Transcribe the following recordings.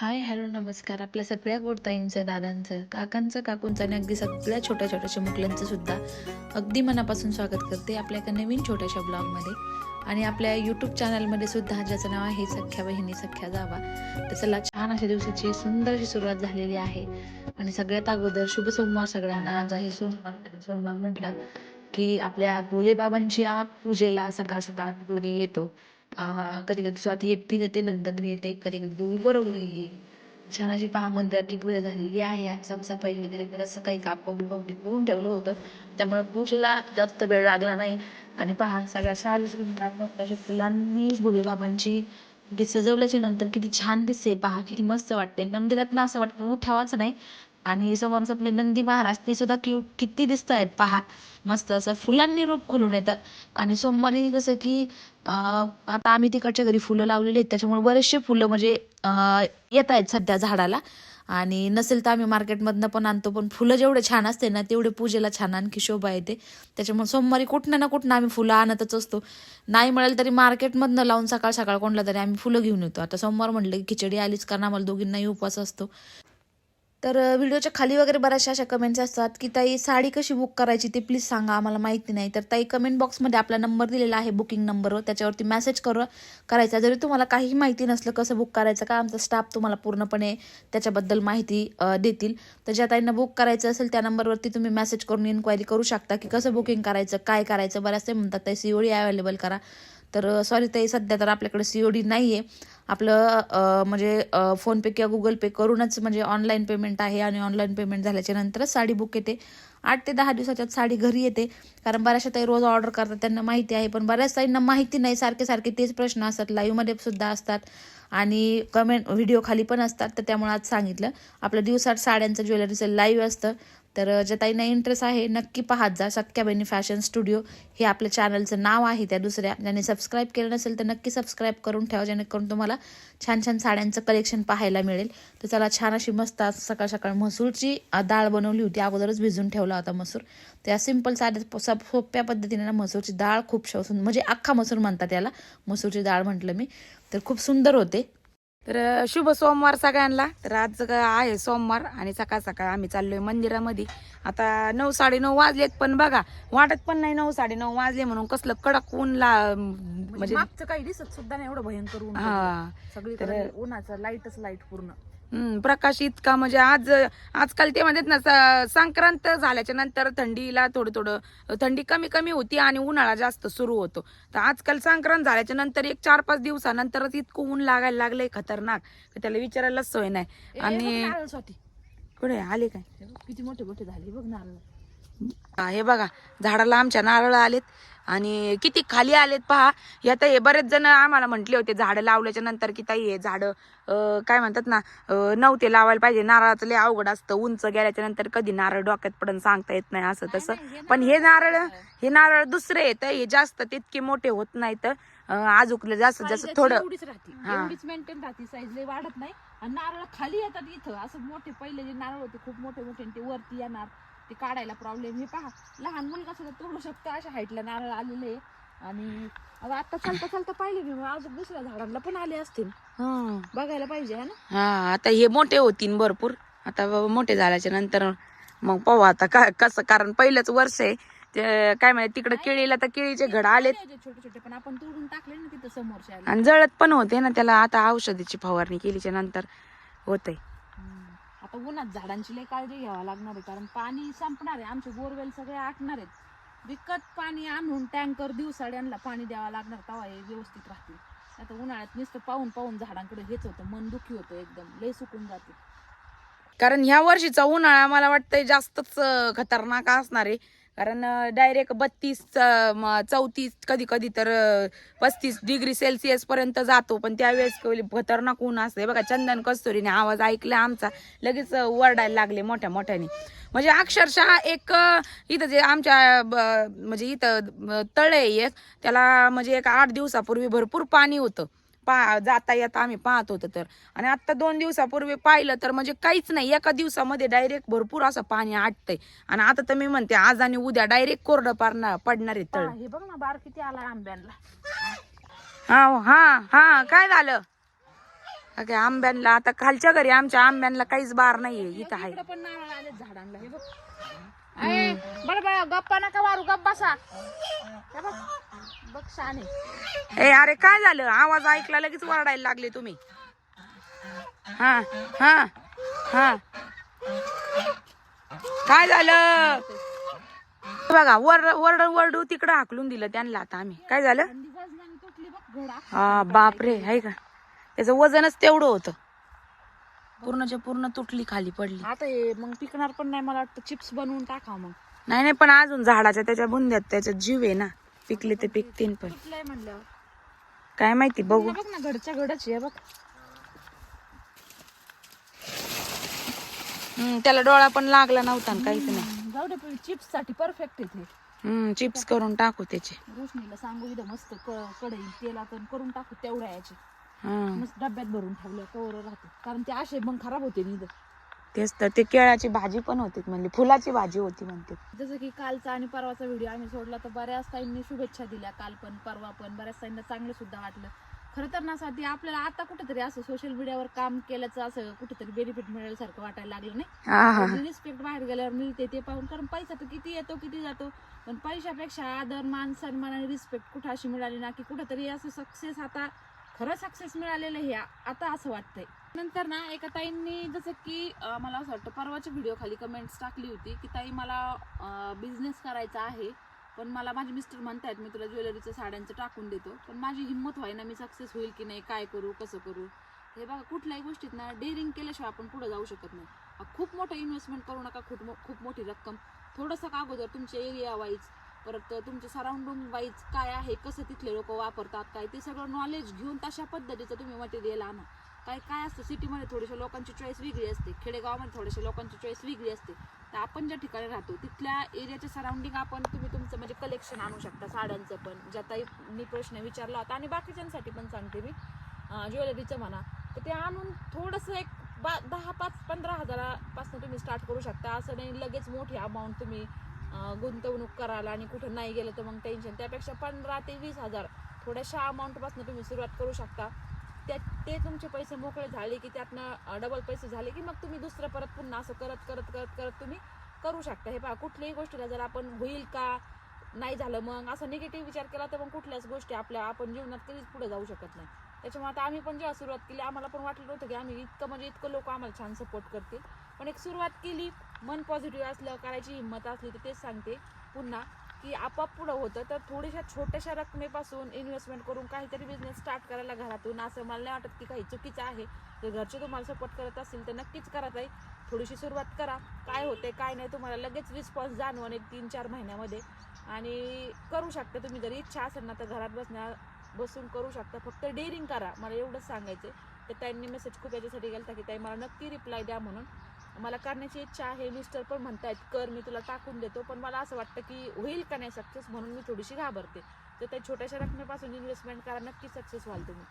Hi hello नमस्कार. आपल्या सगळ्या गोडताईंचं दादांचं काकांचं काकूंचं आणि अगदी सगळ्या छोट्या छोट्याशा मुकल्यांचं सुद्धा अगदी मनापासून स्वागत करते आपल्या एका नवीन छोट्याशा ब्लॉगमध्ये. आणि आपल्या यूट्यूब चॅनलमध्ये सुद्धा ज्याचं नाव आहे सख्या बहिणी सख्या जावा. तर चला छान अशा दिवसाची सुंदर अशी सुरुवात झालेली आहे. आणि सगळ्यात अगोदर शुभ सोमवार सगळ्यांना. आज आहे सोमवार. सोमवार म्हटलं की आपल्या भोलेबाबांची आ पूजेला सकाळ सकाळ येतो. कधी कधी स्वाती एकटी येते नंतर घरी येते कधी कधी दोघी बरोबर येईल छान अशी पहा मंदिराची पूजा झालेली आहे आणि साफसफाई वगैरे असं काही कापड बिपड करून ठेवलं होतं. त्यामुळे पूजेला जास्त वेळ लागला नाही. आणि पहा सगळ्या शाल फुलांनी भोलेबाबांची ती सजवल्याच्या नंतर किती छान दिसते पहा किती मस्त वाटते मंदिरात ना असं वाटतं ठेवायचं नाही. आणि समोर आपले नंदी महाराज ते सुद्धा कि किती दिसत आहेत पहा. मस्त असं फुलांनी रूप खुलून येतात. आणि सोमवारी कसं की आता आम्ही तिकडच्या घरी फुलं लावलेली आहेत. त्याच्यामुळे बरेचसे फुलं म्हणजे येत आहेत सध्या झाडाला. आणि नसेल तर आम्ही मार्केटमधनं पण आणतो. पण फुलं जेवढे छान असते ना तेवढे पूजेला छान आणखी शोभा येते. त्याच्यामुळे सोमवारी कुठनं ना कुठनं आम्ही फुलं आणतच असतो. नाही मिळालं तरी मार्केटमधनं लावून सकाळ सकाळ कोणला तरी आम्ही फुलं घेऊन येतो. आता सोमवार म्हटलं की खिचडी आलीच कारण आम्हाला दोघींनाही उपवास असतो. तर व्हिडिओच्या खाली वगैरे बऱ्याचशा अशा कमेंट्स असतात की ताई साडी कशी बुक करायची ते प्लीज सांगा आम्हाला माहिती नाही. तर ताई कमेंट बॉक्समध्ये आपला नंबर दिलेला आहे बुकिंग नंबरवर त्याच्यावरती मेसेज करू करायचा. जरी तुम्हाला काही माहिती नसलं कसं बुक करायचं का आमचा स्टाफ तुम्हाला पूर्णपणे त्याच्याबद्दल माहिती देतील. तर ज्या ताईंना बुक करायचं असेल त्या नंबरवरती तुम्ही मेसेज करून इन्क्वायरी करू शकता की कसं बुकिंग करायचं काय करायचं. बऱ्याच ते म्हणतात ताई सी अवेलेबल करा. तर सॉरी ताई सध्या तर आपल्याकडे सी ओ डी नाही आहे आपलं म्हणजे फोनपे किंवा गुगल पे करूनच म्हणजे ऑनलाईन पेमेंट आहे आणि ऑनलाईन पेमेंट झाल्याच्या नंतरच साडी बुक येते. आठ ते दहा दिवसाच्यात साडी घरी येते. कारण बऱ्याचशा ताई रोज ऑर्डर करतात त्यांना माहिती आहे. पण बऱ्याच ताईंना माहिती नाही सारखे सारखे तेच प्रश्न असतात. लाईव्हमध्ये सुद्धा असतात. आणि कमेंट व्हिडिओ खाली पण असतात. तर त्यामुळे आज सांगितलं. आपलं दिवसात साड्यांचं ज्वेलरीचं लाईव्ह असतं. तर ज्या ताईंना इंटरेस्ट आहे नक्की पाहत जा. सख्या फॅशन स्टुडिओ हे आपल्या चॅनलचं नाव आहे त्या दुसऱ्या. ज्याने सबस्क्राईब केलं नसेल तर नक्की सबस्क्राईब करून ठेवा जेणेकरून तुम्हाला छान छान साड्यांचं कलेक्शन पाहायला मिळेल. तर चला छान अशी मस्त सकाळ सकाळ मसूरची डाळ बनवली होती. अगोदरच भिजून ठेवला होता मसूर त्या सिंपल साध्या सब सोप्या पद्धतीने ना मसूरची डाळ खूप शोसून म्हणजे अख्खा मसूर म्हणतात त्याला मसूरची डाळ म्हटलं मी. तर खूप सुंदर होते. तर शुभ सोमवार सगळ्यांना. तर आज आहे सोमवार आणि सकाळ सकाळ आम्ही चाललोय मंदिरामध्ये. आता नऊ साडेनऊ वाजलेत पण बघा वाटत पण नाही नऊ साडेनऊ वाजले म्हणून कसलं कडक ऊन ला म्हणजे मागचं काही दिसत सुद्धा नाही एवढं भयंकर ऊन हा. सगळीकडे तर- उन्हाचं लाईटच लाइट पूर्ण. प्रकाश इतका म्हणजे आज आजकाल ते म्हणतात ना संक्रांत झाल्याच्यानंतर थंडीला थोडं थोडं थंडी कमी कमी होती आणि उन्हाळा जास्त सुरू होतो. तर आजकाल संक्रांत झाल्याच्यानंतर एक चार पाच दिवसानंतरच इतकं ऊन लागायला लागलंय खतरनाक. त्याला विचारायलाच सोय नाही. आणि कुठे आले काय? किती मोठे मोठे झाले बघ नारळ. हे बघा झाडाला आमच्या नारळ आलेत. आणि किती खाली आलेत पहा. हे आता हे बरेच जण आम्हाला म्हटले होते झाडं लावल्याच्या नंतर की ताई हे झाडं काय म्हणतात ना नव्हते लावायला पाहिजे. नारळाचं लय अवघड असतं. उंच गेल्याच्यानंतर कधी नारळ डोक्यात पडून सांगता येत नाही असं तसं. पण हे नारळ हे नारळ दुसरे आहेत. हे जास्त तितके मोठे होत नाहीत. आजूकले जास्त जास्त थोडं मेंटेन राहते. साईज लय वाढत नाही. आणि नारळ खाली येतात इथं. असं मोठे पहिले जे नारळ होते खूप मोठे मोठे ते वरती येणार. ते काढायला प्रॉब्लेम हे पहा लहान मुलगा सुद्धा तोडू शकतो अशा हाईटला नारळ आलेले आहे. आणि आता आता चालता चालता पाहिले मी अजून दुसऱ्या झाडांना पण आले असतील. हं. बघायला पाहिजे है ना? हा आता हे मोठे होतीन भरपूर. आता ब- मोठे झाल्याच्यानंतर मग पाहू आता का कसं कारण पहिलंच वर्ष आहे. ते काय माहिती तिकडे केळीला तर केळीचे घड आलेत. छोटे छोटे पण आपण तोडून टाकले ना तिथं समोरच्या आले आणि जळत पण होते ना त्याला. आता औषधीची फवारणी केलीच्या नंतर होतंय. आता उन्हात झाडांची लय काळजी घ्यावा लागणार आहे कारण पाणी संपणार आहे. आमचे बोरवेल सगळे आटणार आहेत. विकत पाणी आणून टँकर दिवसाड्यांना पाणी द्यावं लागणार तेव्हा हे व्यवस्थित राहतील. आता उन्हाळ्यात नुसतं पाहून पाहून झाडांकडे हेच होतं मन दुखी होतं एकदम लय सुकून जाते. कारण ह्या वर्षीचा उन्हाळा मला वाटतंय जास्तच खतरनाक असणार आहे. कारण डायरेक्ट बत्तीस चौतीस कधी कधी तर पस्तीस डिग्री सेल्सिअस पर्यंत जातो. पण त्यावेळेस खतरनाक ऊन असते बघा चंदन कस्तुरीने आवाज ऐकला आमचा. लगेच वरडायला लागले मोठ्या मोठ्याने. म्हणजे अक्षरशः एक इथं जे आमच्या ब- म्हणजे इथं तळे आहे एक त्याला म्हणजे एक आठ दिवसापूर्वी भरपूर पाणी होतं. पा जाता येता आम्ही पाहत होतो तर. आणि आता दोन दिवसापूर्वी पाहिलं तर म्हणजे काहीच नाही. एका दिवसामध्ये डायरेक्ट भरपूर असं पाणी आटतंय. आणि आता तर मी म्हणते आज आणि उद्या डायरेक्ट कोरडं पारणार पडणार आहे तळ. हे बघ ना बार किती आलाय आंब्यांना. हा हा हा काय झालं? काय आंब्यांना आता खालच्या घरी आमच्या आंब्यांना काहीच बार नाहीये इथं आहे. आले झाडांना. अय, बरं बरं गप्पा नका मारू गप्प बसा. हे बघ बघ शाने. ए अरे काय झालं? आवाज ऐकला लगेच वरडायला लागले तुम्ही. हा हा हा. काय झालं? बघा वर वरड वरडू तिकडं हाकलून दिलं त्यांना आता आम्ही. काय झालं? हा बापरे आहे का? त्याचं वजनच तेवढं होतं. पूर्णच्या पूर्ण तुटली खाली पडली. आता हे मग पिकणार पण नाही मला वाटतं चिप्स बनवून टाका मग. नाही नाही पण अजून झाडाच्या त्याच्या बुंद्यात त्याच्यात जीव आहे ना. पिकले ते पिकतीन पण. म्हणल्यावर काय माहिती बघू. बघ ना घडच्या घडच आहे बघ. हम्म, त्याला डोळा पण लागला नव्हता ना काहीच नाही. जाऊ दे पण चिप्ससाठी परफेक्ट आहे ते. हम्म चिप्स करून टाकू त्याचे. रोशनीला सांगू इथं मस्त क- कढई तेलात आणि करून टाकू तेवढ्या याचे. मस्त डब्यात भरून ठेवलं कवर राहते. कारण ते असे मग खराब होते निध तेच तर ते केळाची भाजी पण होती म्हणली फुलाची भाजी होती म्हणते. जसं की कालचा आणि परवाचा व्हिडिओ आम्ही सोडला तर बऱ्याच ताईंनी शुभेच्छा दिल्या काल पण परवा पण बऱ्याच ताईंना चांगलं सुद्धा वाटलं. खरं तर ना साठी आपल्याला आता कुठेतरी असं सोशल मीडियावर काम केल्याचं असं कुठेतरी बेनिफिट मिळाल्यासारखं वाटायला लागलं नाही. रिस्पेक्ट बाहेर गेल्यावर मिळते ते पाहून कारण पैसा तर किती येतो किती जातो. पण पैशापेक्षा आदर मान सन्मान आणि रिस्पेक्ट कुठं अशी मिळाली ना की कुठंतरी असं सक्सेस आता खरं सक्सेस मिळालेलं हे आता असं वाटतंय. नंतर ना एका ताईंनी जसं की मला असं वाटतं परवाच्या व्हिडिओ खाली कमेंट्स टाकली होती की ताई मला बिझनेस करायचा आहे पण मला माझे मिस्टर म्हणतायत मी तुला ज्वेलरीचं साड्यांचं टाकून देतो पण माझी हिंमत व्हाय ना मी सक्सेस होईल की नाही काय करू कसं करू. हे बघा कुठल्याही गोष्टीत ना डेअरिंग केल्याशिवाय आपण पुढे जाऊ शकत नाही. खूप मोठं इन्व्हेस्टमेंट करू नका खूप मो- खूप मोठी रक्कम. थोडंसं का अगोदर तुमच्या एरिया वाईज परत तुमचे सराउंडिंग वाईज काय आहे कसं तिथले लोक वापरतात काय ते सगळं नॉलेज घेऊन तशा पद्धतीचं तुम्ही मटेरियल आणा. काय काय असतं सिटीमध्ये थोडीशा लोकांची चॉईस वेगळी असते खेडेगावामध्ये थोड्याशा लोकांची चॉईस वेगळी असते. तर आपण ज्या ठिकाणी राहतो तिथल्या एरियाच्या सराउंडिंग आपण तुम्ही तुमचं म्हणजे कलेक्शन आणू शकता साड्यांचं पण. ज्या मी प्रश्न विचारला होता आणि बाकीच्यांसाठी पण सांगते मी. ज्वेलरीचं म्हणा. तर ते आणून थोडंसं एक बा दहा पाच पंधरा हजारापासून तुम्ही स्टार्ट करू शकता. असं नाही लगेच मोठी अमाऊंट तुम्ही गुंतवणूक कराल आणि कुठं नाही गेलं तर मग टेन्शन त्यापेक्षा पंधरा ते वीस हजार थोड्याशा अमाऊंटपासून तुम्ही सुरुवात करू शकता. त्या ते तुमचे पैसे मोकळे झाले की त्यातनं डबल पैसे झाले की मग तुम्ही दुसरं परत पुन्हा असं करत करत करत करत तुम्ही करू शकता. हे पहा कुठल्याही गोष्टीला जर आपण होईल का नाही झालं मग असा निगेटिव्ह विचार केला तर मग कुठल्याच गोष्टी आपल्या आपण जीवनात कधीच पुढे जाऊ शकत नाही. त्याच्यामुळे आता आम्ही पण जेव्हा सुरुवात केली आम्हाला पण वाटलं नव्हतं की आम्ही इतकं म्हणजे इतकं लोक आम्हाला छान सपोर्ट करतील. पण एक सुरुवात केली मन पॉझिटिव्ह असलं करायची हिंमत असली तर तेच सांगते. पुन्हा की आपाप पुढं होतं तर थोड्याशा छोट्याशा रकमेपासून इन्व्हेस्टमेंट करून काहीतरी बिझनेस स्टार्ट करायला घरातून. असं मला नाही वाटत की काही चुकीचं आहे. जर घरचे तुम्हाला सपोर्ट करत असतील तर नक्कीच करा ताई. थोडीशी सुरुवात करा. काय होते काय नाही तुम्हाला लगेच रिस्पॉन्स जाणवण एक तीन चार महिन्यामध्ये. आणि करू शकता तुम्ही जर इच्छा असेल ना तर घरात बसण्या बसून करू शकता. फक्त डेअरिंग करा. मला एवढंच सांगायचं तर त्यांनी मेसेज खूप याच्यासाठी गेला की ताई मला नक्की रिप्लाय द्या म्हणून. मला करण्याची इच्छा आहे मिस्टर पण म्हणतायत कर मी तुला टाकून देतो. पण मला असं वाटतं की होईल का नाही सक्सेस म्हणून मी थोडीशी घाबरते. तर त्या छोट्याशा रकमेपासून इन्व्हेस्टमेंट करा नक्की सक्सेस व्हाल तुम्ही.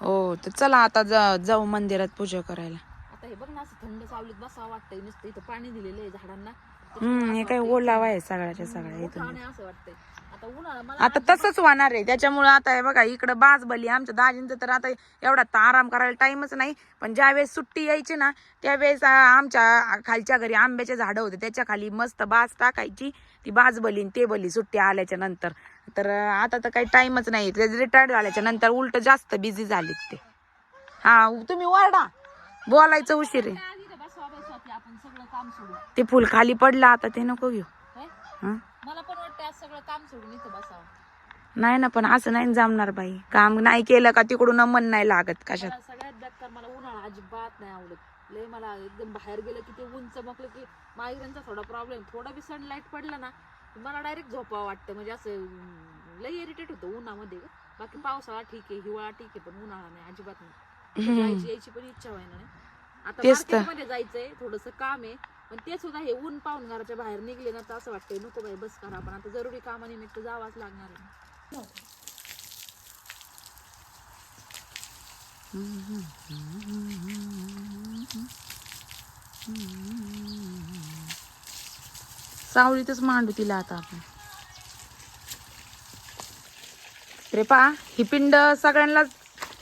हो तर चला आता जा- जाऊ मंदिरात पूजा करायला. आता हे बघ ना असं थंड सावलीत बसावं वाटतंय नुसतं इथं पाणी दिलेलं आहे झाडांना. हम्म हे काय ओलावा आहे सगळ्याच्या सगळ्या इथून. आणि असं वाटतंय. आता तसंच होणार आहे. त्याच्यामुळे आता हे बघा इकडं बाजबली आमच्या दाजींचं तर आता एवढा तर आराम करायला टाइमच नाही. पण ज्यावेळेस सुट्टी यायची ना त्यावेळेस आमच्या खालच्या घरी आंब्याचे झाडं होते. त्याच्याखाली मस्त बाज टाकायची. ती बाजबली ते बली सुट्टी आल्याच्यानंतर. तर आता तर काही टाइमच नाही. रिटायर्ड झाल्याच्यानंतर उलट जास्त बिझी झालीत ते. हा तुम्ही वरडा बोलायचं उशीर आहे. ते फुल खाली पडलं आता ते नको घेऊ होय? हं? मला पण वाटतं आज सगळं काम सोडून इथं बसावं. नाही ना पण असं नाही जमणार बाई. काम नाही केलं का तिकडून मन नाही लागत कशात. मला सगळ्यात बेकार मला उन्हाळा अजिबात नाही आवडत. लय मला एकदम बाहेर गेलं की ते ऊन चमकलं की मायग्रेनचा थोडा प्रॉब्लेम थोडा बी सनलाईट पडला ना की मला डायरेक्ट झोपावं वाटतं. म्हणजे असं लय इरिटेट होतं उन्हामध्ये. ग. बाकी पावसाळा ठीक आहे हिवाळा ठीक आहे पण उन्हाळा नाही अजिबात नाही. जायची यायची पण इच्छा व्हायना नाही. आता तेच तर. मध्ये जायचंय थोडस काम आहे. पण ते सुद्धा हे ऊन पाहून घराच्या बाहेर निघले ना तर असं वाटतंय नको बाई बस करा पण आता जरुरी कामानिमित्त जावाच लागणार आहे. सावलीतच मांडू तिला आता आपण. रे पा ही पिंड सगळ्यांना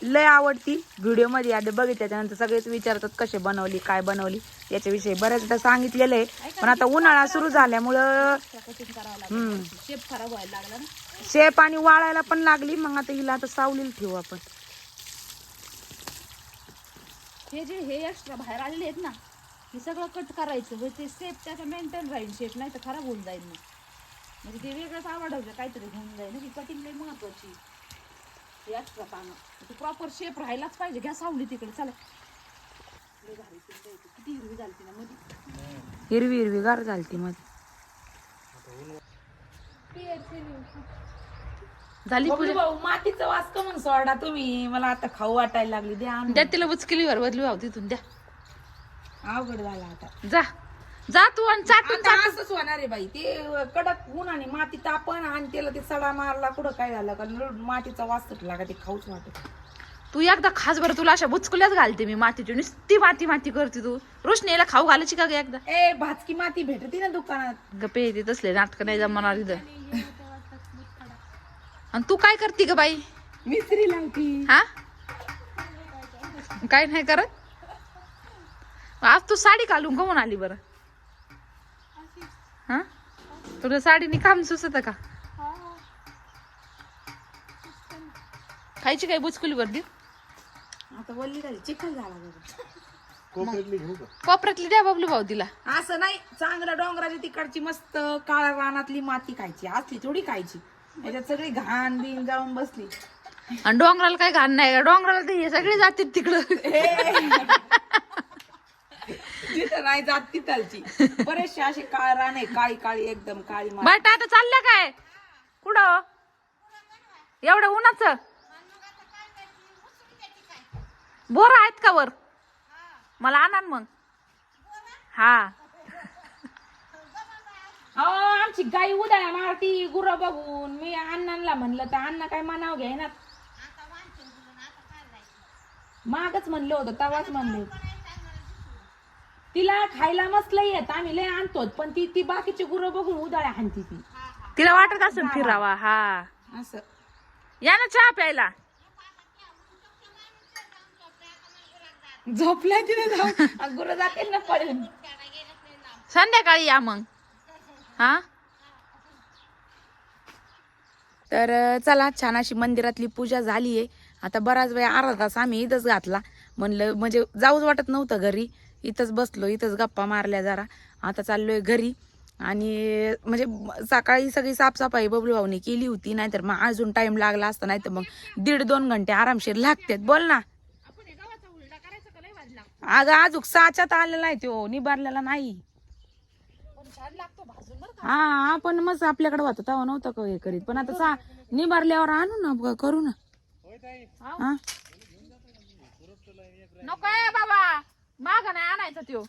लय आवडती. व्हिडिओमध्ये आधी बघितल्याच्यानंतर सगळेच विचारतात कसे बनवली काय बनवली. याच्याविषयी बऱ्याचदा सांगितलेलं आहे. पण आता उन्हाळा सुरू झाल्यामुळं हम्म. शेप खराब व्हायला लागला ना. शेप आणि वाळायला पण लागली मग आता हिला आता सावलीला ठेवू आपण. हे जे हे एक्स्ट्रा बाहेर आलेले आहेत ना हे सगळं कट करायचं. म्हणजे ते शेप त्याचा मेंटेन राहील शेप नाही तर खराब होऊन जाईल मग. म्हणजे ते वेगळंच आवडायचं काहीतरी होऊन जाईल ना. की कटिंग लई महत्वाची. हे एक्स्ट्रा ते प्रॉपर शेप राहायलाच पाहिजे. घ्या सावली तिकडे चला लई भारी पिंड आहे ती. किती हिरवी झाली ना मध्ये. हिरवी हिरवी गार झाली मध्ये झाली भाऊ मातीचं वास का मग सोडा तुम्ही. मला आता खाऊ वाटायला लागली. द्या. द्या तिला बुचकिलीवर बदलू आहो तिथून द्या. अवघड झाला आता. जा. जा तू आणि चाटून असंच होणार आहे बाई. ते कडक ऊन आणि माती तापण आणि त्याला ते सडा मारला कुठं काय झालं का? मातीचा वास सुटला का ते खाऊच वाटत तू एकदा खास बरं तुला अशा बुचकुल्याच घालते मी मातीची. नुसती माती माती करते तू. रोशनीला खाऊ घालायची का ग एकदा? ए भाजकी माती भेटते ना दुकानात. गप्पे येते तसले नाटक नाही जमणार इथं. आणि तू काय करते ग बाई? मिस्त्री लावती. हा? काय नाही करत? आज तू साडी घालून कमून आली बरं? हा? तुला साडीने काम सुचत का? खायची काय बुचकुली वरती आता वल्ली झाली चिखल झाला बघा. कोपऱ्यातली द्या बबलू भाऊ तिला असं नाही चांगलं डोंगराची तिकडची मस्त काळ्या रानातली माती खायची असली थोडी खायची. त्याच्यात सगळी घाण बिन जाऊन बसली. आणि डोंगराला काय घाण नाही का डोंगराला ते हे सगळे जातील तिकडं. तिथं नाही जात तिथलची. बरेचसे असे काळ रान आहे काळी काळी एकदम काळी माती. बट आता चाललं काय? कुठं एवढं उन्हाचं? बोर आहेत का वर? मला आणा न मग. हा. अहो, आमची गाई उद्या मारती गुरं बघून. मी अण्णांना म्हणलं तर अण्णा काय मनाव घ्यायना मागच म्हणलं होतं तवाच म्हणले तिला खायला मस्त येत आम्ही लय आणतो पण ती ती बाकीची गुरं बघून उदाळ्या हाणती ती. तिला वाटत असेल फिरावा हा. असं. या ना चहा प्यायला. झोपलाय तिथे जाऊन. गुरं ना पडेल. संध्याकाळी या मग. हा? तर चला छान अशी मंदिरातली पूजा झाली आहे आता बराच वेळ अर्धा तास आम्ही इथंच घातला. म्हणलं म्हणजे जाऊच वाटत नव्हतं घरी. इथंच बसलो इथंच गप्पा मारल्या जरा. आता चाललोय घरी. आणि म्हणजे सकाळी सगळी साफसफाई बबलू भाऊनी केली होती. नाहीतर मग अजून टाइम लागला असता नाही तर मग दीड दोन घंटे आरामशीर लागतात. बोल ना. अगं अजून साच्यात आलेला आहे तो निबारलेला नाही. हा आपण मस्त आपल्याकडे होता तेव्हा नव्हतं का हे करीत. पण आता सा निबारल्यावर आणू ना ब- करू ना. हा? नको बाबा माग नाही आणायचा त्यो.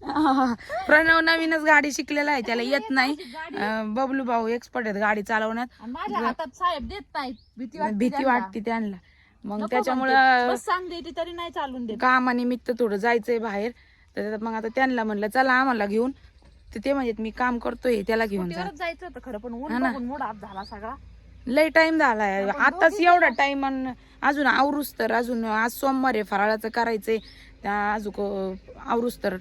प्रणव नवीनच गाडी शिकलेला आहे त्याला येत नाही. अं, बबलू भाऊ एक्सपर्ट आहेत गाडी चालवण्यात. आणि माझ्या हातात साहेब देत नाहीत भीती वाटते भीती त्यांना. वाटते त्यांना. मग नको त्याच्यामुळं म्हणते. बस सांग देते तरी नाही चालून देत. कामानिमित्त थोडं जायचंय बाहेर. तर मग आता त्यांना म्हणलं चला आम्हाला घेऊन. तर ते म्हणतात मी काम करतोय त्याला घेऊन जा. जायचं होतं खरं पण हा ऊन ना. बघून मूड ऑफ झाला सगळा. लय टाइम झालाय. आताच एवढा टाइम अजून आवरूस तर अजून आज सोमवार आहे फराळाचं करायचंय. त्या अजून आवरूस तर.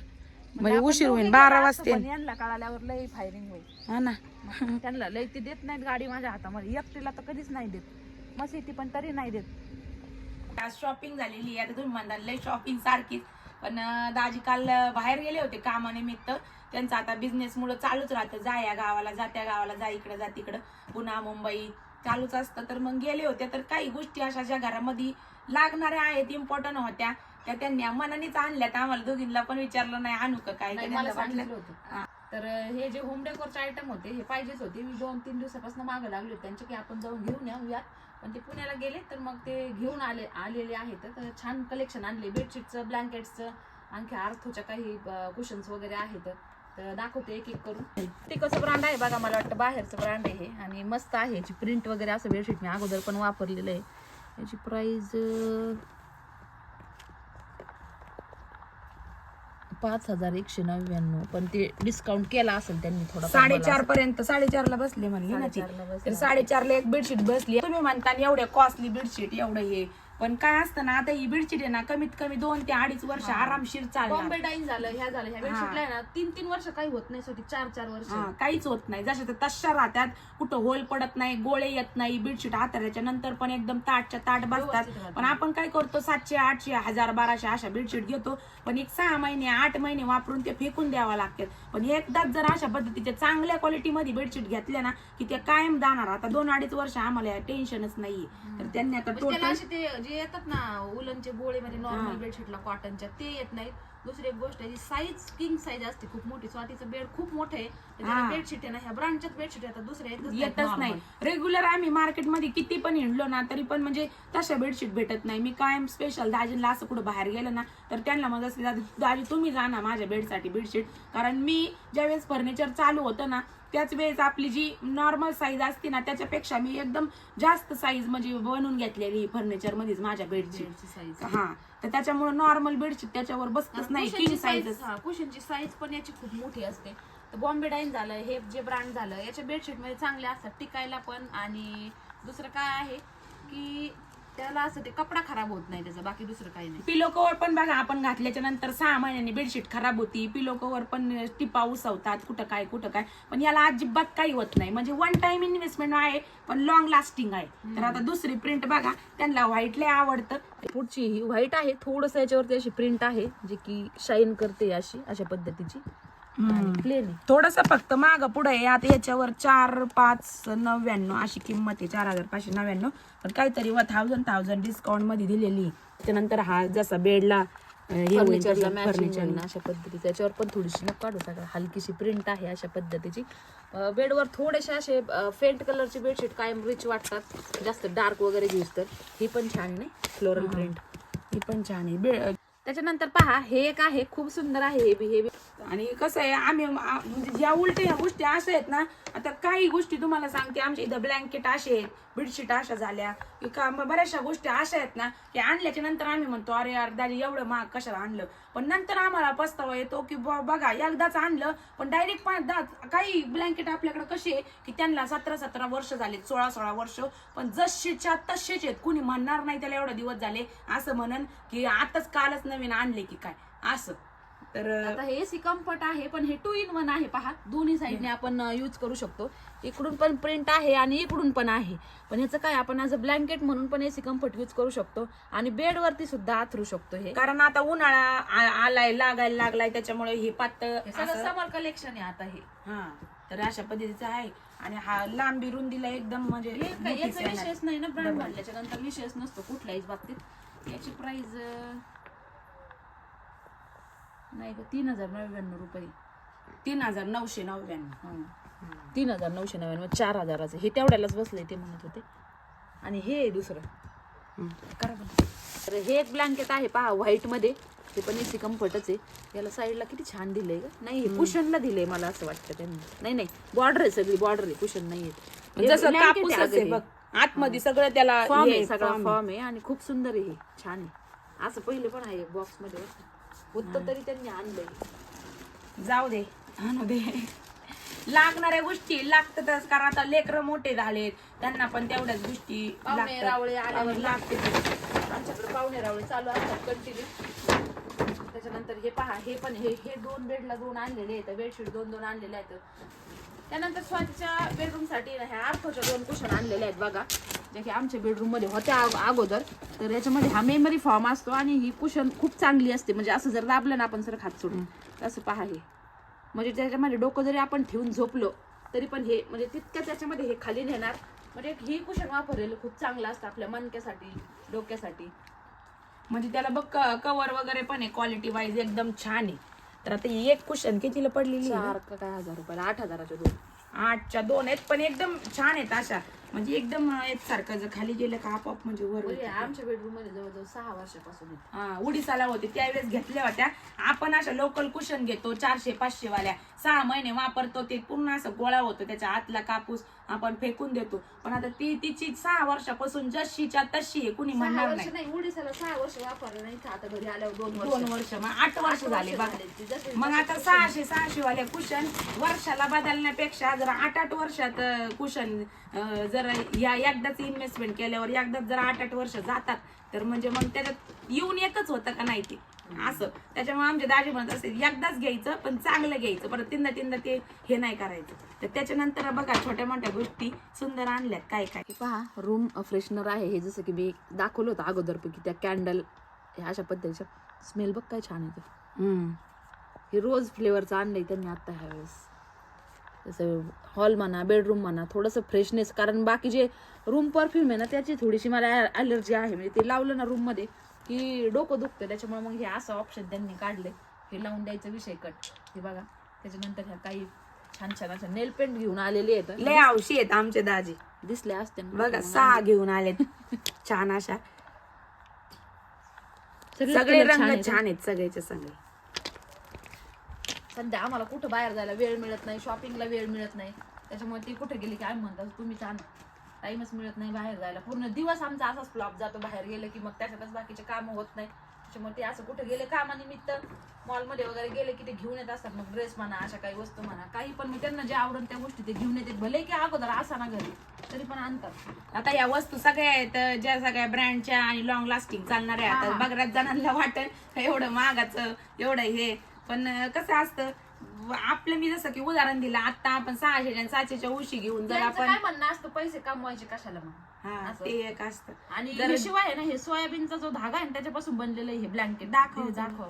म्हणजे उशीर होईल बारा वाजते पण यांना कळाल्यावर लय फायरिंग होईल. हा ना. त्यांना लय ती देत नाहीत गाडी माझ्या हातामध्ये. एकटीला तर कधीच नाही देत. मग ती पण तरी नाही देत. आज शॉपिंग झालेली आहे. आता तुम्ही म्हणता लय शॉपिंग सारखीच. पण दाजी काल बाहेर गेले होते कामानिमित्त. त्यांचं आता बिझनेस मुळे चालूच राहतं. जा या गावाला जा त्या गावाला जा इकडे जा तिकडं. पुन्हा मुंबई चालूच असतं. तर मग गेले होते. तर काही गोष्टी अशा ज्या घरामध्ये लागणाऱ्या आहेत इम्पॉर्टंट होत्या त्या त्यांनी मनानेच आणल्यात. आम्हाला दोघींना पण विचारलं नाही आणू का काय? होतं. तर हे जे होम डेकोरचे आयटम होते हे पाहिजेच होते. मी दोन तीन दिवसापासून मागे लागले होते. त्यांचे की आपण जाऊन घेऊन येऊयात पण ते पुण्याला गेले तर मग ते घेऊन आले आलेले आहेत. तर छान कलेक्शन आणले. बेडशीटचं ब्लँकेटचं आणखी आर्थोच्या काही कुशन्स वगैरे आहेत. तर दाखवते एक एक करून. ते कसं ब्रँड आहे बघा मला वाटतं बाहेरचं ब्रँड आहे हे. आणि मस्त आहे. याची प्रिंट वगैरे असं बेडशीट मी अगोदर पण वापरलेलं आहे. याची प्राईज पाच हजार एकशे नव्याण्णव. पण ते डिस्काउंट केला असेल त्यांनी थोडा साडेचार पर्यंत साडेचार ला बसली म्हणली ना ती साडेचारला. तर ला एक बेडशीट बसली. तुम्ही म्हणता एवढ्या कॉस्टली बेडशीट एवढं हे. पण काय असतं ना आता ही बेडशीट आहे ना कमीत कमी दोन ते अडीच वर्ष. आरामशीर चालणार. बॉम्बे डाईन झालं ह्या झालं ह्या. बेडशीटला आहे ना तीन तीन वर्ष काही होत नाही शेवटी चार चार वर्ष. हा, काहीच होत नाही. जशा त्या तशा राहतात कुठं होल पडत नाही गोळे येत नाही बेडशीट हाताळ्याच्या नंतर पण एकदम ताटच्या ताट बसतात. व्यवस्थित राहतात. पण आपण काय करतो सातशे आठशे हजार बाराशे अशा बेडशीट घेतो पण एक सहा महिने आठ महिने वापरून ते फेकून द्यावा लागतात. पण एकदाच जर अशा पद्धतीच्या चांगल्या क्वालिटीमध्ये बेडशीट घेतल्या ना की ते कायम जाणार. आता दोन अडीच वर्ष आम्हाला टेन्शनच नाहीये. तर त्यांनी आता म्हणजे त्याला टोटल ते जे येतात ना उलनचे गोळे म्हणजे. नॉर्मल बेडशीटला कॉटनच्या ते येत नाहीत दुसरी एक गोष्ट आहे साईज किंग साईज असते खूप मोठी स्वातीचं बेड खूप मोठं आहे. बेडशीट आहे ना ह्या ब्रँडच्याच बेडशीट येतात दुसऱ्या येतच normal. नाही रेग्युलर आम्ही मार्केटमध्ये किती पण हिंडलो ना तरी पण म्हणजे तशा बेडशीट भेटत नाही मी कायम स्पेशल दाजीला असं कुठं बाहेर गेलं ना तर त्यांना मग असं दादी दाजी तुम्ही जा ना माझ्या बेडसाठी बेडशीट कारण मी ज्यावेळेस फर्निचर चालू होतं ना त्याच वेळेस आपली जी नॉर्मल साईज असते ना त्याच्यापेक्षा मी एकदम जास्त साईज म्हणजे बनवून घेतलेली फर्निचर मध्येच माझ्या बेडची साईज हा. तर त्याच्यामुळे नॉर्मल बेडशीट त्याच्यावर बसतच नाही किंग साईज कुशनची साईज पण याची खूप मोठी असते. तर बॉम्बे डाईन झालं हे जे ब्रँड झालं याच्या बेडशीटमध्ये चांगले असतात टिकायला पण. आणि दुसरं काय आहे की त्याला असं ते कपडा खराब होत नाही त्याचा बाकी दुसरं काही नाही. पिलो कवर पण बघा आपण घातल्याच्या नंतर सहा महिन्यांनी बेडशीट खराब होती. पिलो कवर पण टिपा उसवतात कुठं काय कुठं काय. पण याला अजिबात काही होत नाही. म्हणजे वन टाइम इन्व्हेस्टमेंट आहे पण लॉंग लास्टिंग आहे. तर आता दुसरी प्रिंट बघा त्यांना व्हाईट लय आवडतं. पुढची ही व्हाईट आहे थोडस याच्यावरती अशी प्रिंट आहे जी की शाईन करते अशी अशा पद्धतीची. प्लेन थोडस फक्त माग पुढे आता याच्यावर चार पाच नव्याण्णव अशी किंमत आहे. चार हजार पाचशे नव्याण्णव. पण काहीतरी व थाउजंड थाउजंड डिस्काउंटमध्ये दिलेली. त्यानंतर हा जसा बेडला फर्निचरला मॅचिंग फर्निचर अशा पद्धतीची. याच्यावर पण थोडीशी नको काढू सगळं. हलकीशी प्रिंट आहे अशा पद्धतीची. बेडवर थोडेसे असे फेंट कलरची बेडशीट कायम रिच वाटतात. जास्त डार्क वगैरे घेऊस तर. ही पण छान नाही फ्लोरल प्रिंट ही पण छान आहे. त्याच्यानंतर पहा हे एक आहे. खूप सुंदर आहे हे बी. हे बी. आणि कसं आहे आम्ही आ- म्हणजे ज्या उलट ह्या गोष्टी अशा आहेत ना आता काही गोष्टी तुम्हाला सांगते. आमच्या इथं ब्लँकेट असे आहेत बेडशीट अशा झाल्या. की का मग बऱ्याचशा गोष्टी अशा आहेत ना की आणल्याच्या नंतर आम्ही म्हणतो अरे यार दादी एवढं महाग कशाला आणलं? पण नंतर आम्हाला पस्तावा येतो की बुवा बघा एकदाच आणलं. पण डायरेक्ट पाच दहा काही ब्लँकेट आपल्याकडे कसे आहे की त्यांना सतरा सतरा वर्ष झाले सोळा सोळा वर्ष. पण जसेच्या तसेच आहेत. कुणी म्हणणार नाही त्याला एवढा दिवस झाले. असं म्हणन की आताच कालच नवीन आणले की काय? असं. तर आता हे एसी कम्फर्ट आहे पण हे टू इन वन आहे पहा. दोन्ही साईडने आपण यूज करू शकतो. इकडून पण प्रिंट आहे आणि इकडून पण आहे. पण ह्याचं काय आपण ॲज अ ब्लँकेट म्हणून पण एसी कम्फर्ट यूज करू शकतो. आणि बेडवरती सुद्धा आथरू शकतो हे. कारण आता उन्हाळा आलाय लागायला लागलाय त्याच्यामुळे हे पातळ समर कलेक्शन आहे आता हे. हा तर अशा पद्धतीचं आहे. आणि हा लांबी रुंदीला एकदम म्हणजे याचा. विषयच नाही ना ब्रँड. म्हणल्याच्या नंतर विषयच नसतो कुठल्याही बाबतीत. याची प्राइस नाही का तीन हजार नव्याण्णव रुपये. तीन हजार नऊशे नव्याण्णव. हं. तीन हजार नऊशे नव्याण्णव चार हजाराचं. हे तेवढ्यालाच बसले ते म्हणत होते. आणि हे आहे दुसरं. करा. तर हे एक ब्लँकेट आहे पहा व्हाईटमध्ये. ते पण एसी कम्फर्टच आहे. याला साईडला किती छान दिलंय का नाही हे कुशनला दिलंय मला असं वाटतं त्यांनी नाही नाही. बॉर्डर आहे सगळी बॉर्डर आहे. कुशन नाही जसं कापूस आहे बघ. आतमध्ये सगळं त्याला फॉर्म हे आहे सगळा form. फॉर्म आहे. आणि खूप सुंदर आहे हे. छान आहे. असं पहिले पण आहे बॉक्समध्ये होतं तरी त्यांनी आणलंय. जाऊ दे. आणू दे. लागणाऱ्या गोष्टी लागतातच कारण आता लेकरं मोठे झालेत. त्यांना पण तेवढ्याच गोष्टी पाहुणे. रावळे आल्यावर लागते आमच्याकडे पाहुणे रावळे चालू असतात कंटिन्यू त्याच्यानंतर हे पहा हे पण हे हे दोन बेडला दोन आणलेले आहेत. बेडशीट दोन दोन आणलेले आहेत. त्यानंतर स्वातीच्या बेडरूमसाठी ना ह्या आर्थोच्या दोन कुशन आणलेले आहेत बघा. जे की आमच्या बेडरूममध्ये होत्या अगोदर तर याच्यामध्ये हा मेमरी फॉर्म असतो आणि ही कुशन खूप चांगली असते. म्हणजे असं जर दाबलं ना आपण सर खात सोडून असं पहा हे. म्हणजे त्याच्यामध्ये डोकं जरी आपण ठेवून झोपलो तरी पण हे म्हणजे तितक्या त्याच्यामध्ये हे खाली नेणार. म्हणजे ही कुशन वापरलेलं खूप चांगलं असतं आपल्या मनक्यासाठी डोक्यासाठी. म्हणजे त्याला बघ कवर वगैरे पण आहे क्वालिटी वाईज एकदम छान आहे. तर आता ही एक कुशन कितीला पडलेली आहे? चार का काय हजार रुपयाला आठ हजाराच्या दोन आठच्या दोन आहेत पण एकदम छान आहेत अशा म्हणजे एकदम एकसारखं जर खाली गेलं का आपोआप म्हणजे वर. आमच्या बेडरूममध्ये जवळजवळ सहा वर्षापासून आहेत. हा, उडीसाला होते त्यावेळेस घेतल्या होत्या आपण अशा लोकल कुशन घेतो चारशे पाचशे वाल्या सहा महिने वापरतो ते पूर्ण असं गोळा होतो त्याच्या आतला कापूस आपण फेकून देतो. पण आता ती तिची सहा वर्षापासून जशीच्या तशी आहे कुणी सहा म्हणणार वर्ष नाही. नाही उडीसाला सहा वर्ष वापरलं नाही आता घरी आल्यावर दोन दोन वर्ष. वर्ष मग आठ वर्ष झाले बघा. मग आता सहाशे सहाशे वाले कुशन वर्षाला बदलण्यापेक्षा जर आठ आठ वर्षात कुशन जर जर या एकदाच इन्व्हेस्टमेंट केल्यावर एकदाच जर आठ आठ वर्ष जातात. तर म्हणजे मग त्याच्यात येऊन एकच होतं का नाही ते? असं. त्याच्यामुळे आमचे दाजी म्हणत असते एकदाच घ्यायचं पण चांगलं घ्यायचं. परत तीनदा तीनदा ते हे नाही करायचं. तर त्याच्यानंतर बघा छोट्या मोठ्या गोष्टी सुंदर आणल्यात काय काय. पहा रूम फ्रेशनर आहे हे जसं की मी दाखवलं होतं अगोदरपैकी त्या कॅन्डल ह्या अशा पद्धतीचं स्मेल बघ काय छान येतं. हम्म. हे रोज फ्लेवरचं आणलंय त्यांनी आता ह्या वेळेस. जसं हॉल म्हणा बेडरूम म्हणा थोडंसं फ्रेशनेस कारण बाकी जे रूम परफ्यूम आहे ना त्याची थोडीशी मला ॲलर्जी आहे. म्हणजे ते लावलं ना रूममध्ये की डोकं दुखतं त्याच्यामुळे मग हे असं ऑप्शन त्यांनी काढले हे लावून द्यायचा विषय कट हे बघा त्याच्यानंतर ह्या काही छान छान अशा नेल पेंट घेऊन आलेले आहेत. लय हौशी आहेत आमचे दाजी. दिसले असते. बघा सहा घेऊन आलेत. छान अशा. सगळे रंग. छान आहेत. सगळेचे सगळे. सध्या आम्हाला कुठं बाहेर जायला वेळ मिळत नाही शॉपिंगला वेळ मिळत नाही. त्याच्यामुळे ते कुठे गेले की आम्ही म्हणतात तुम्ही छान टाइमच मिळत नाही बाहेर जायला. पूर्ण दिवस आमचा असाच फ्लॉप जातो. बाहेर गेलं की मग त्याच्यातच बाकीचे कामं होत नाही. त्याच्यामुळे ते असं कुठे गेले कामानिमित्त मॉलमध्ये वगैरे गेले की ते घेऊन येत असतात. मग ड्रेस म्हणा अशा काही वस्तू म्हणा काही पण मी त्यांना जे आवडून त्या गोष्टी ते घेऊन येतात भले की अगोदर असा ना घरी तरी पण आणतात. आता या वस्तू सगळ्या आहेत ज्या सगळ्या ब्रँडच्या आणि लॉंग लास्टिंग चालणाऱ्या आता हा. बघण्यात जणांना वाटेल एवढं महागाचं एवढं हे. पण कसं असतं आपलं मी जसं की उदाहरण दिलं आता आपण सहाशे आणि सातशेच्या उशी घेऊन जर त्यांचं आपण काय म्हणणं असतं पैसे कमवायचे कशाला मग? हा असं. ते एक असतं. आणि जर- हे शिवाय आहे ना हे सोयाबीनचा जो धागा आहे ना त्याच्यापासून बनलेलं हे ब्लँकेट दाखव. दाखव.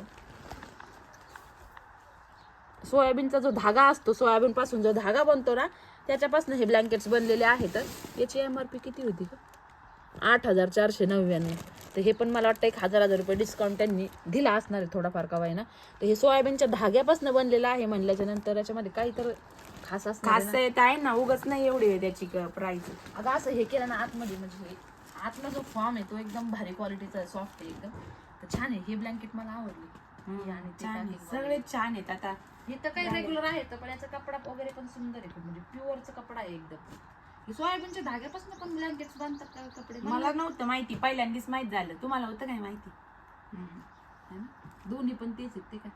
सोयाबीनचा जो धागा असतो सोयाबीन पासून जो धागा बनतो ना त्याच्यापासून हे ब्लँकेट्स बनलेले आहेत. याची एम आर पी किती होती का आठ हजार चारशे नव्याण्णव. तर हे पण मला वाटतं एक हजार हजार रुपये डिस्काउंट त्यांनी दिला असणार आहे थोडाफार का ना. तर हे सोयाबीनच्या धाग्यापासून बनलेलं आहे म्हणल्याच्या नंतर याच्यामध्ये काही तर खास असणार आहे खास. येत आहे ना. उगच नाही एवढी आहे त्याची प्राइस अगं असं हे केलं ना आतमध्ये म्हणजे आतला जो फॉर्म आहे तो एकदम भारी क्वालिटीचा सॉफ्ट आहे एकदम. तर छान आहे. हे ब्लँकेट मला आवडली. आणि छान आहे. सगळे. छान आहेत आता. हे तर काही रेग्युलर आहे. पण याचा कपडा वगैरे पण सुंदर आहे. म्हणजे प्युअरचा कपडा आहे एकदम. सोयाबीनच्या धाग्यापासून पण ब्लँकेट बांधतात का कपडे? मला नव्हतं माहिती पहिल्यांदाच माहीत झालं. तुम्हाला होतं काय माहिती? है? ना? दोन्ही पण तेच आहेत ते काय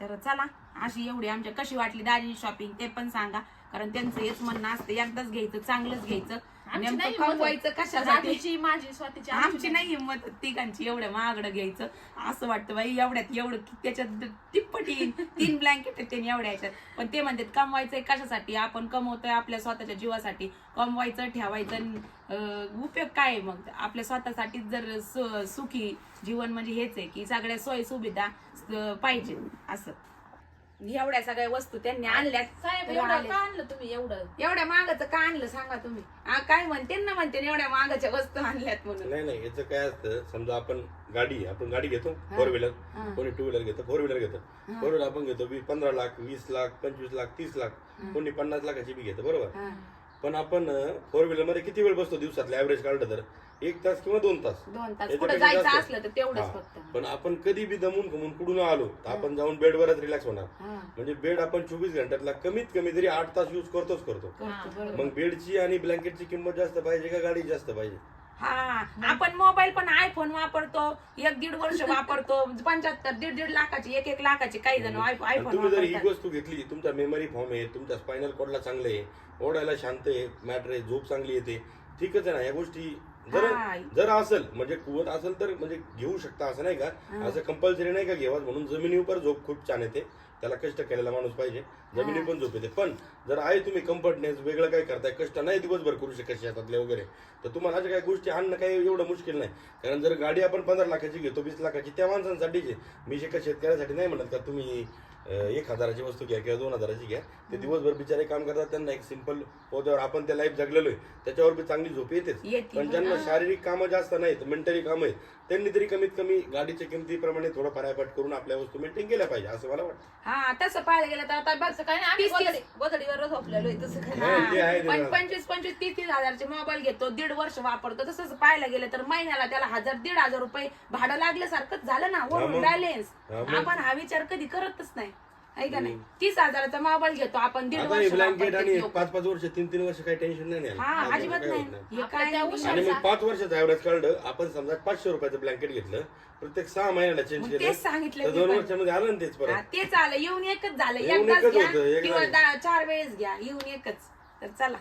तर चला अशी एवढी आमच्या कशी वाटली दाजी शॉपिंग ते पण सांगा. कारण त्यांचं हेच म्हणणं असतं एकदाच घ्यायचं चांगलंच घ्यायचं. आमची नेमकं नाही हिंमत कमवायचं होत. कशासाठी? राजूची, माझी स्वातीची आमची नाही हिंमत तिघांची. एवढं महागडं घ्यायचं. असं वाटतं बाई एवढ्यात एवढं की त्याच्यात टिप्पटी तीन ब्लँकेट आहेत त्यांनी एवढ्या याच्यात. पण ते म्हणतात कमवायचंय कशासाठी? आपण कमवतोय आपल्या स्वतःच्या जीवासाठी. कमवायचं ठेवायचं अं, उपयोग काय आहे मग? आपल्या स्वतःसाठी जर सु- सुखी जीवन म्हणजे हेच आहे की सगळ्या सोयी सुविधा अं, पाहिजे. असं. एवढ्या सगळ्या वस्तू त्यांनी आणल्यात. साहेब एवढं. का आणलं तुम्ही एवढं? एवढ्या मागाचं का आणलं सांगा तुम्ही? आ, काय म्हणते ना म्हणते एवढ्या मागाच्या वस्तू आणल्यात म्हणून. नाही नाही याचं काय असतं समजा आपण गाडी आपण गाडी घेतो फोर व्हीलर. कोणी टू व्हीलर घेतो फोर व्हीलर घेतो. फोर व्हीलर आपण घेतो वीस पंधरा लाख वीस लाख पंचवीस लाख तीस लाख. कोणी पन्नास लाखाची बी घेतो बरोबर? हा. पण आपण फोर व्हीलरमध्ये किती वेळ बसतो दिवसातले ऍव्हरेज काढलं तर एक तास किंवा दोन तास दोन तास याच्यापेक्षा पुढे जायचं जास्त. असलं तर तेवढंच हा. फक्त पण आपण कधी बी दमून खमून कुठून आलो तर आपण जाऊन बेडवरच रिलॅक्स होणार हा. म्हणजे बेड आपण चोवीस घंट्यातला कमीत कमी तरी आठ तास युज करतोच करतो करतो, बरोबर. मग बेडची आणि ब्लँकेटची किंमत जास्त पाहिजे का गाडी जास्त पाहिजे हा. आपण मोबाईल पण आयफोन वापरतो एक दीड वर्ष वापरतो पंच्याहत्तर दीड दीड लाखाची एक एक लाखाची काही जण आयफोन तुम्ही जर ही वापरतात. वस्तू घेतली तुमचा मेमरी फॉर्म आहे तुमच्या स्पायनल कॉडला चांगलं आहे ओढायला शांत आहे मॅटर आहे झोप चांगली येते ठीकच आहे ना या गोष्टी जर हा. जर असेल म्हणजे कुवत असेल तर म्हणजे घेऊ शकता असं नाही का? असं कंपल्सरी नाही का घेवाच म्हणून जमिनीवर झोप खूप छान येते. त्याला कष्ट केलेला माणूस पाहिजे. जमिनी पण झोप येते पण जर आहे तुम्ही कम्फर्टनेस वेगळं काय करताय कष्ट नाही दिवसभर करू शकत शेतातले वगैरे तर तुम्हाला अशा काही गोष्टी आणणं काही एवढं मुश्किल नाही. कारण जर गाडी आपण पंधरा लाखाची घेतो वीस लाखाची त्या माणसांसाठीच आहे. मी शिका शेतकऱ्यासाठी नाही म्हणत का तुम्ही एक हजाराची वस्तू घ्या किंवा दोन हजाराची घ्या ते दिवसभर बिचारे काम करतात त्यांना एक सिंपल पदावर आपण त्या लाईफ जगलेलो आहे त्याच्यावर बी चांगली झोप येतेच येते. पण ज्यांना शारीरिक कामं जास्त नाहीत मेंटली कामं आहेत त्यांनी तरी कमीत कमी गाडीच्या किमतीप्रमाणे थोडं फरायपट करून आपल्या वस्तू मेंटेन केल्या पाहिजे असं मला वाटतं हा तसं पाहायला गेलं तर आता बस असं काही नाही आम्ही तीस- तीस- गोधडी- गोधडीवर झोपलेलो आहे तसं काही नाही, ते आहे ते पण झालं. पंचवीस पंचवीस तीस तीस हजारचे मोबाईल घेतो दीड वर्ष वापरतो तसंच पाहायला गेलं तर महिन्याला त्याला हजार दीड हजार रुपये भाडं लागल्यासारखंच झालं ना वरून मग. बॅलेन्स हा. आपण हा विचार कधी करतच नाही आहे का नाही तीस हजाराचा मोबाईल घेतो आपण दीड आता हे वर्ष ब्लँकेट वापरतो आणि. पाच पाच वर्ष तीन तीन वर्ष काही टेन्शन नाही. हा अजिबात काही नाही होत नाही. हे आपल्या काय त्या नाही. उशा- आणि मग पाच वर्षाचं ऍव्हरेज काढलं आपण समजा पाचशे रुपयाचं ब्लँकेट घेतलं प्रत्येक सहा महिन्याला चेंज मग केलं तेच सांगितलं तर मी दोन पण. वर्षामध्ये आलं ना तेच हा, परत तेच आलं येऊन एकच झालं येऊन एकदाच एकच घ्या होतं, किंवा. दा- चार वेळेस घ्या येऊन एकच तर चला